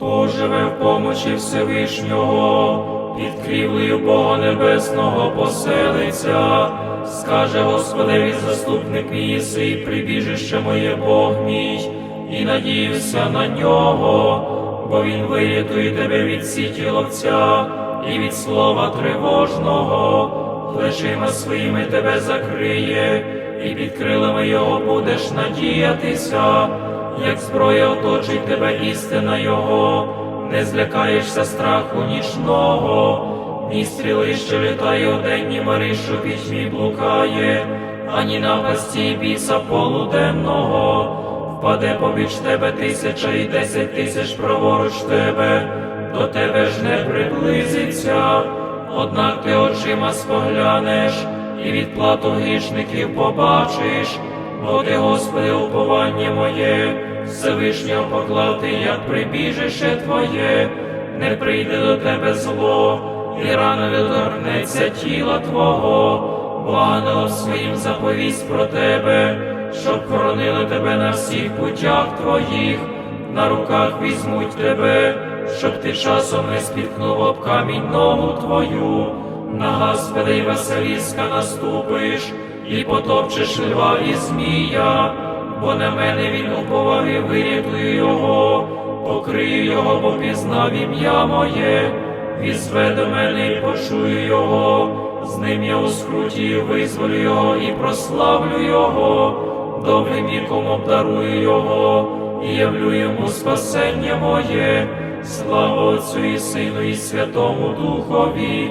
Хто живе в помочі Всевишнього, під крівлею Бога Небесного поселиться, скаже Господеві заступник мій єси, прибіжище моє Бог мій, і надіюся на нього, бо він вирятує тебе від сіті ловця і від слова тривожного, плечима своїми тебе закриє, і під крилами його будеш надіятися як зброя оточить тебе істина Його, не злякаєшся страху нічного, ні стріли, що літає у день, ні мари, що в пітьмі блукає, ані напасті біса полуденного, впаде побіч тебе тисяча і десять тисяч праворуч тебе, до тебе ж не приблизиться, однак ти очима споглянеш, і відплату грішників побачиш. Бо Господи, уповання моє, Всевишнього поклав ти, як прибіжище Твоє, не прийде до тебе зло, і рано відгорнеться тіла Твого, бо ангелом своїм заповість про тебе, щоб хоронили тебе на всіх путях Твоїх, на руках візьмуть тебе, щоб ти часом не спіткнув об камінь ногу Твою, на Господи й Василіска наступиш і потопчеш льва і змія, бо на мене він уповав і вирятую його, покрию його, бо пізнав ім'я моє, візве до мене і почую його, з ним я у скруті визволю його і прославлю його, добрим віком обдарую його, і явлю йому спасення моє, слава Отцю і Сину, і Святому Духові,